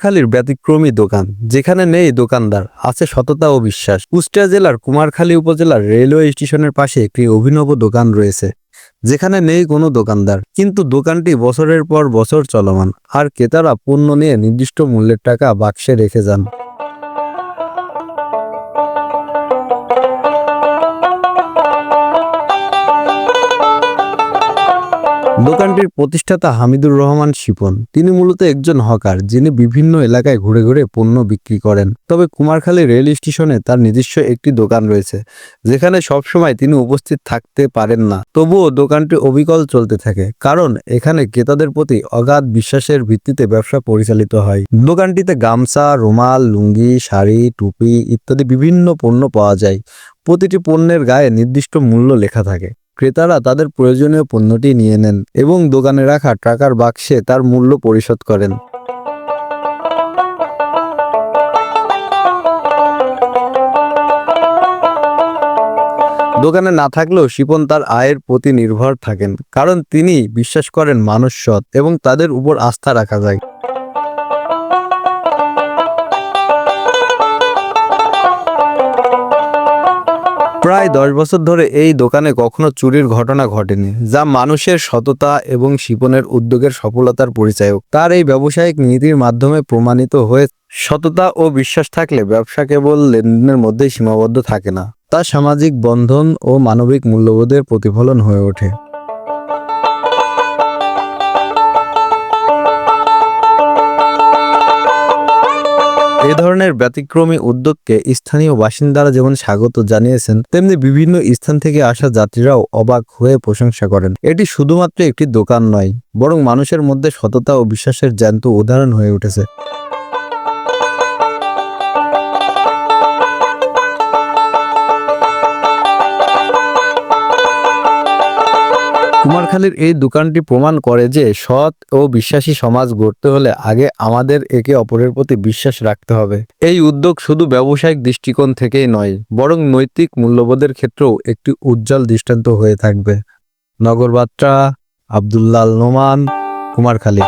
কুমারখালীর ব্যতিক্রমী দোকান, যেখানে নেই দোকানদার, আছে সততা ও বিশ্বাস। কুষ্টিয়া জেলার কুমারখালী উপজেলার রেলওয়ে স্টেশনের পাশে একটি অভিনব দোকান রয়েছে, যেখানে নেই কোনো দোকানদার। কিন্তু দোকানটি বছরের পর বছর চলমান, আর ক্রেতারা পণ্য নিয়ে নির্দিষ্ট মূল্যের টাকা বাক্সে রেখে যান। দোকানটির প্রতিষ্ঠাতা হামিদুর রহমান শিপন। তিনি মূলত একজন হকার, যিনি বিভিন্ন এলাকায় ঘুরে ঘুরে পণ্য বিক্রি করেন। তবে কুমারখালী রেল স্টেশনে তার নিজস্ব একটি দোকান রয়েছে, যেখানে সবসময় তিনি উপস্থিত থাকতে পারেন না। তবুও দোকানটি অবিকল চলতে থাকে, কারণ এখানে ক্রেতাদের প্রতি অগাধ বিশ্বাসের ভিত্তিতে ব্যবসা পরিচালিত হয়। দোকানটিতে গামছা, রুমাল, লুঙ্গি, শাড়ি, টুপি ইত্যাদি বিভিন্ন পণ্য পাওয়া যায়। প্রতিটি পণ্যের গায়ে নির্দিষ্ট মূল্য লেখা থাকে। ক্রেতারা তাদের প্রয়োজনীয় পণ্যটি নিয়ে নেন এবং দোকানে রাখা টাকার বাক্সে তার মূল্য পরিশোধ করেন। দোকানে না থাকলেও শিপন তার আয়ের প্রতি নির্ভর থাকেন, কারণ তিনি বিশ্বাস করেন মানুষ সৎ এবং তাদের উপর আস্থা রাখা যায়। প্রায় দশ বছর ধরে এই দোকানে কখনো চুরির ঘটনা ঘটেনি, যা মানুষের সততা এবং শিপনের উদ্যোগের সফলতার পরিচায়ক। তার এই ব্যবসায়িক নীতির মাধ্যমে প্রমাণিত হয়ে সততা ও বিশ্বাস থাকলে ব্যবসা কেবল লেনদেনের মধ্যেই সীমাবদ্ধ থাকে না, তা সামাজিক বন্ধন ও মানবিক মূল্যবোধের প্রতিফলন হয়ে ওঠে। এ ধরনের ব্যতিক্রমী উদ্যোগকে স্থানীয় বাসিন্দারা যেমন স্বাগত জানিয়েছেন, তেমনি বিভিন্ন স্থান থেকে আসা যাত্রীরাও অবাক হয়ে প্রশংসা করেন। এটি শুধুমাত্র একটি দোকান নয়, বরং মানুষের মধ্যে সততা ও বিশ্বাসের জ্যান্ত উদাহরণ হয়ে উঠেছে। কুমারখালীর এই দোকানটি প্রমাণ করে যে সৎ ও বিশ্বাসী সমাজ গড়তে হলে আগে আমাদের একে অপরের প্রতি বিশ্বাস রাখতে হবে। এই উদ্যোগ শুধু ব্যবসায়িক দৃষ্টিকোণ থেকেই নয়, বরং নৈতিক মূল্যবোধের ক্ষেত্রেও একটি উজ্জ্বল দৃষ্টান্ত হয়ে থাকবে। নগরবাত্রা, আবদুল্লাল নোমান, কুমারখালী।